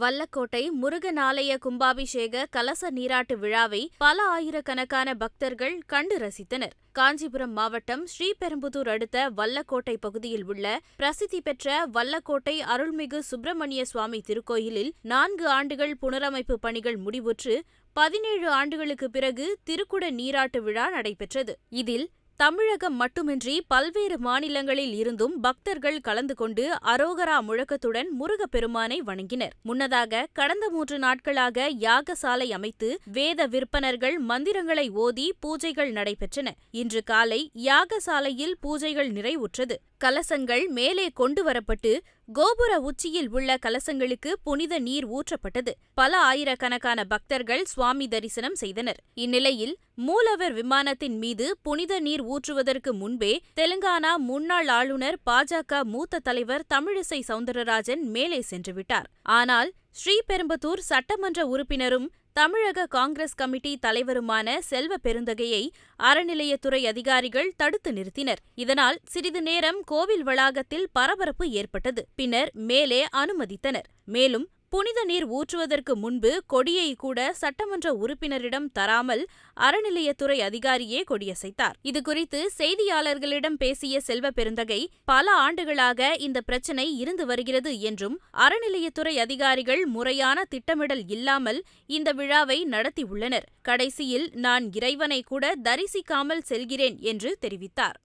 வல்லக்கோட்டை முருகனாலய கும்பாபிஷேக கலச நீராட்டு விழாவை பல ஆயிரக்கணக்கான பக்தர்கள் கண்டு ரசித்தனர். காஞ்சிபுரம் மாவட்டம் ஸ்ரீபெரும்புதூர் அடுத்த வல்லக்கோட்டை பகுதியில் உள்ள பிரசித்தி பெற்ற வல்லக்கோட்டை அருள்மிகு சுப்பிரமணிய சுவாமி திருக்கோயிலில் நான்கு ஆண்டுகள் புனரமைப்பு பணிகள் முடிவுற்று பதினேழு ஆண்டுகளுக்கு பிறகு திருக்குட நீராட்டு விழா நடைபெற்றது. இதில் தமிழகம் மட்டுமின்றி பல்வேறு மாநிலங்களில் இருந்தும் பக்தர்கள் கலந்து கொண்டு அரோகரா முழக்கத்துடன் முருகப்பெருமானை வணங்கினர். முன்னதாக கடந்த மூன்று நாட்களாக யாகசாலை அமைத்து வேத விற்பனர்கள் மந்திரங்களை ஓதி பூஜைகள் நடைபெற்றன. இன்று காலை யாகசாலையில் பூஜைகள் நிறைவுற்றது. கலசங்கள் மேலே கொண்டு வரப்பட்டு கோபுர உச்சியில் உள்ள கலசங்களுக்கு புனித நீர் ஊற்றப்பட்டது. பல ஆயிரக்கணக்கான பக்தர்கள் சுவாமி தரிசனம் செய்தனர். இந்நிலையில் மூலவர் விமானத்தின் மீது புனித நீர் ஊற்றுவதற்கு முன்பே தெலுங்கானா முன்னாள் ஆளுநர் பாஜக மூத்த தலைவர் தமிழிசை சவுந்தரராஜன் மேலே சென்றுவிட்டார் ஆனால் ஸ்ரீபெரும்புதூர் சட்டமன்ற உறுப்பினரும் தமிழக காங்கிரஸ் கமிட்டி தலைவருமான செல்வ பெருந்தகையை அறநிலையத்துறை அதிகாரிகள் தடுத்து நிறுத்தினர். இதனால் சிறிது நேரம் கோவில் வளாகத்தில் பரபரப்பு ஏற்பட்டது. பின்னர் மேலே அனுமதித்தனர். மேலும் புனித நீர் ஊற்றுவதற்கு முன்பு கொடியை கூட சட்டமன்ற உறுப்பினரிடம் தராமல் அறநிலையத்துறை அதிகாரியே கொடியசைத்தார். இதுகுறித்து செய்தியாளர்களிடம் பேசிய செல்வ பெருந்தகை பல ஆண்டுகளாக இந்த பிரச்சினை இருந்து வருகிறது என்றும் அறநிலையத்துறை அதிகாரிகள் முறையான திட்டமிடல் இல்லாமல் இந்த விழாவை நடத்தியுள்ளனர் கடைசியில் நான் இறைவனை கூட தரிசிக்காமல் செல்கிறேன் என்று தெரிவித்தார்.